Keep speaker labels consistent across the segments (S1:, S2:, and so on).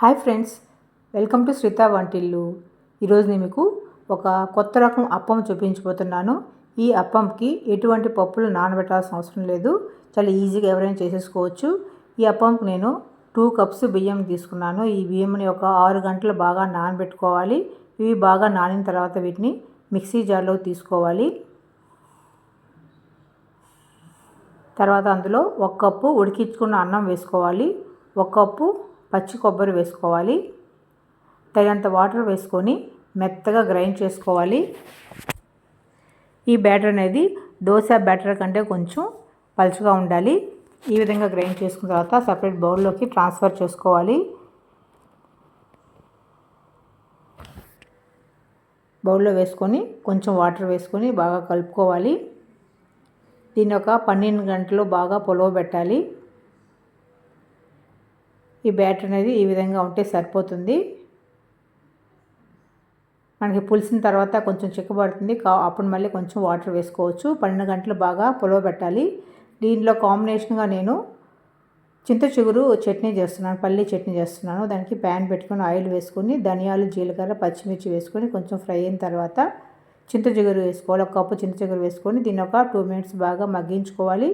S1: hi friends welcome to Sritha వంటిల్లు ఈరోజు నేను మీకు ఒక కొత్త రకం అప్పం చూపించబోతున్నాను ఈ అప్పంకి ఎటువంటి పప్పులు నానబెట్టాల్సిన అవసరం లేదు చాలా ఈజీగా ఎవరైనా చేసేసుకోవచ్చు ఈ అప్పంకి నేను టూ కప్స్ బియ్యం తీసుకున్నాను ఈ బియ్యంని ఒక ఆరు గంటలు బాగా నానబెట్టుకోవాలి ఇవి బాగా నానిన తర్వాత వీటిని మిక్సీ జార్లో తీసుకోవాలి తర్వాత అందులో ఒక కప్పు ఉడికించుకున్న అన్నం వేసుకోవాలి ఒక కప్పు పచ్చి కొబ్బరి వేసుకోవాలి తగినంత వాటర్ వేసుకొని మెత్తగా గ్రైండ్ చేసుకోవాలి ఈ బ్యాటర్ అనేది దోశ బ్యాటర్ కంటే కొంచెం పలుచగా ఉండాలి ఈ విధంగా గ్రైండ్ చేసుకున్న తర్వాత సపరేట్ బౌల్లోకి ట్రాన్స్ఫర్ చేసుకోవాలి బౌల్లో వేసుకొని కొంచెం వాటర్ వేసుకొని బాగా కలుపుకోవాలి దీని ఒక పన్నెండు గంటలు బాగా పొలవ పెట్టాలి ఈ బ్యాటర్ అనేది ఈ విధంగా ఉంటే సరిపోతుంది మనకి పులిసిన తర్వాత కొంచెం చిక్కబడుతుంది కా అప్పుడు మళ్ళీ కొంచెం వాటర్ వేసుకోవచ్చు పన్నెండు గంటలు బాగా పులవబెట్టాలి దీనిలో కాంబినేషన్గా నేను చింత చిగురు చట్నీ చేస్తున్నాను పల్లి చట్నీ చేస్తున్నాను దానికి ప్యాన్ పెట్టుకొని ఆయిల్ వేసుకొని ధనియాలు జీలకర్ర పచ్చిమిర్చి వేసుకొని కొంచెం ఫ్రై అయిన తర్వాత చింత చిగురు వేసుకోవాలి ఒక కప్పు చింత చిగురు వేసుకొని దీన్ని ఒక టూ మినిట్స్ బాగా మగ్గించుకోవాలి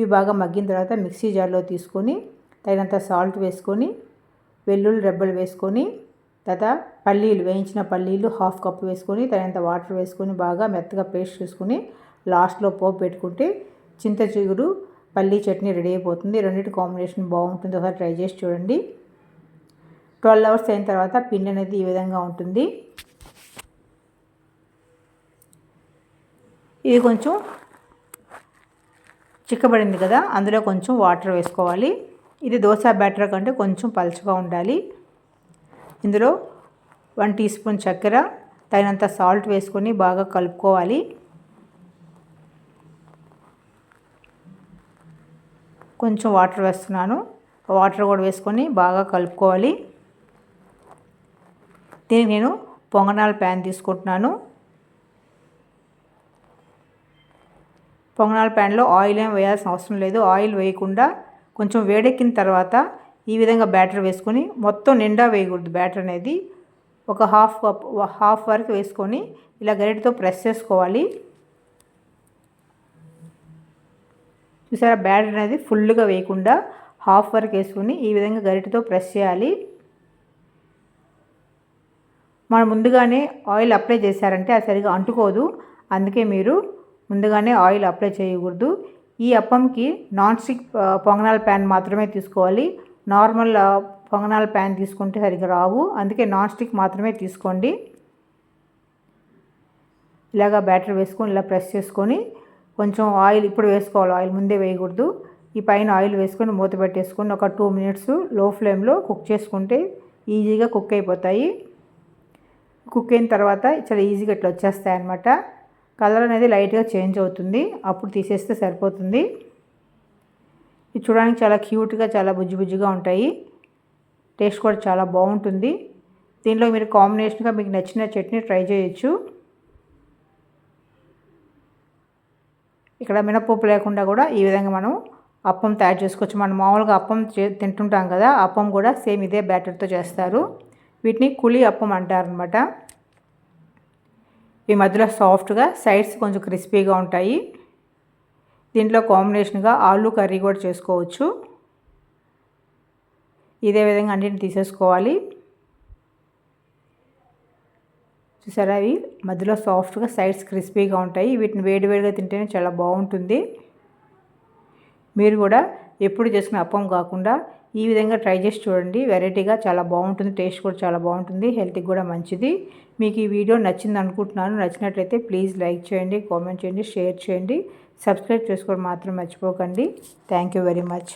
S1: ఇవి బాగా మగ్గిన తర్వాత మిక్సీ జార్లో తీసుకొని తగినంత సాల్ట్ వేసుకొని వెల్లుల్లి రెబ్బలు వేసుకొని తర్వాత పల్లీలు వేయించిన పల్లీలు హాఫ్ కప్ వేసుకొని తగినంత వాటర్ వేసుకొని బాగా మెత్తగా పేస్ట్ చేసుకుని లాస్ట్లో పోపు పెట్టుకుంటే చింత చిగురు పల్లీ చట్నీ రెడీ అయిపోతుంది రెండింటి కాంబినేషన్ బాగుంటుంది ఒకసారి ట్రై చేసి చూడండి ట్వెల్వ్ అవర్స్ అయిన తర్వాత పిండి అనేది ఈ విధంగా ఉంటుంది ఇది కొంచెం చిక్కబడింది కదా అందులో కొంచెం వాటర్ వేసుకోవాలి ఇది దోశ బ్యాటర్ కంటే కొంచెం పలుచగా ఉండాలి ఇందులో వన్ టీ స్పూన్ చక్కెర తగినంత సాల్ట్ వేసుకొని బాగా కలుపుకోవాలి కొంచెం వాటర్ వేస్తున్నాను వాటర్ కూడా వేసుకొని బాగా కలుపుకోవాలి దీనికి నేను పొంగనాల ప్యాన్ తీసుకుంటున్నాను పొంగనాల ప్యాన్లో ఆయిల్ ఏం వేయాల్సిన అవసరం లేదు ఆయిల్ వేయకుండా కొంచెం వేడెక్కిన తర్వాత ఈ విధంగా బ్యాటర్ వేసుకొని మొత్తం నిండా వేయకూడదు బ్యాటర్ అనేది ఒక హాఫ్ కప్ హాఫ్ వరకు వేసుకొని ఇలా గరిటతో ప్రెస్ చేసుకోవాలి చూసారా బ్యాటర్ అనేది ఫుల్గా వేయకుండా హాఫ్ వరకు వేసుకొని ఈ విధంగా గరిటతో ప్రెస్ చేయాలి మనం ముందుగానే ఆయిల్ అప్లై చేశారంటే అది సరిగా అంటుకోదు అందుకే మీరు ముందుగానే ఆయిల్ అప్లై చేయకూడదు ఈ అప్పంకి నాన్ స్టిక్ పొంగనాల ప్యాన్ మాత్రమే తీసుకోవాలి నార్మల్ పొంగనాల ప్యాన్ తీసుకుంటే సరిగ్గా రావు అందుకే నాన్ స్టిక్ మాత్రమే తీసుకోండి ఇలాగా బ్యాటర్ వేసుకొని ఇలా ప్రెస్ చేసుకొని కొంచెం ఆయిల్ ఇప్పుడు వేసుకోవాలి ఆయిల్ ముందే వేయకూడదు ఈ పైన ఆయిల్ వేసుకొని మూత పెట్టేసుకొని ఒక టూ మినిట్స్ లో ఫ్లేమ్లో కుక్ చేసుకుంటే ఈజీగా కుక్ అయిపోతాయి కుక్ అయిన తర్వాత చాలా ఈజీగా ఇట్లా వచ్చేస్తాయి అనమాట కలర్ అనేది లైట్గా చేంజ్ అవుతుంది అప్పుడు తీసేస్తే సరిపోతుంది ఇది చూడడానికి చాలా క్యూట్గా చాలా బుజ్జి బుజ్జిగా ఉంటాయి టేస్ట్ కూడా చాలా బాగుంటుంది దీనిలో మీరు కాంబినేషన్గా మీకు నచ్చిన చట్నీ ట్రై చేయొచ్చు ఇక్కడ మినపప్పు లేకుండా కూడా ఈ విధంగా మనం అప్పం తయారు చేసుకోవచ్చు మనం మామూలుగా అప్పం తింటుంటాం కదా అప్పం కూడా సేమ్ ఇదే బ్యాటర్తో చేస్తారు వీటిని కులి అప్పం అంటారనమాట ఈ మధ్యలో సాఫ్ట్గా సైడ్స్ కొంచెం క్రిస్పీగా ఉంటాయి దీంట్లో కాంబినేషన్గా ఆలు కర్రీ కూడా చేసుకోవచ్చు ఇదే విధంగా అన్నిటిని తీసేసుకోవాలి చూసారా అవి మధ్యలో సాఫ్ట్గా సైడ్స్ క్రిస్పీగా ఉంటాయి వీటిని వేడివేడిగా తింటేనే చాలా బాగుంటుంది మీరు కూడా ఎప్పుడు చేసుకునే అప్పం కాకుండా ఈ విధంగా ట్రై చేసి చూడండి వెరైటీగా చాలా బాగుంటుంది టేస్ట్ కూడా చాలా బాగుంటుంది హెల్త్కి కూడా మంచిది మీకు ఈ వీడియో నచ్చింది అనుకుంటున్నాను నచ్చినట్లయితే ప్లీజ్ లైక్ చేయండి కామెంట్ చేయండి షేర్ చేయండి సబ్స్క్రైబ్ చేసుకోవడం మాత్రం మర్చిపోకండి థ్యాంక్ యూ వెరీ మచ్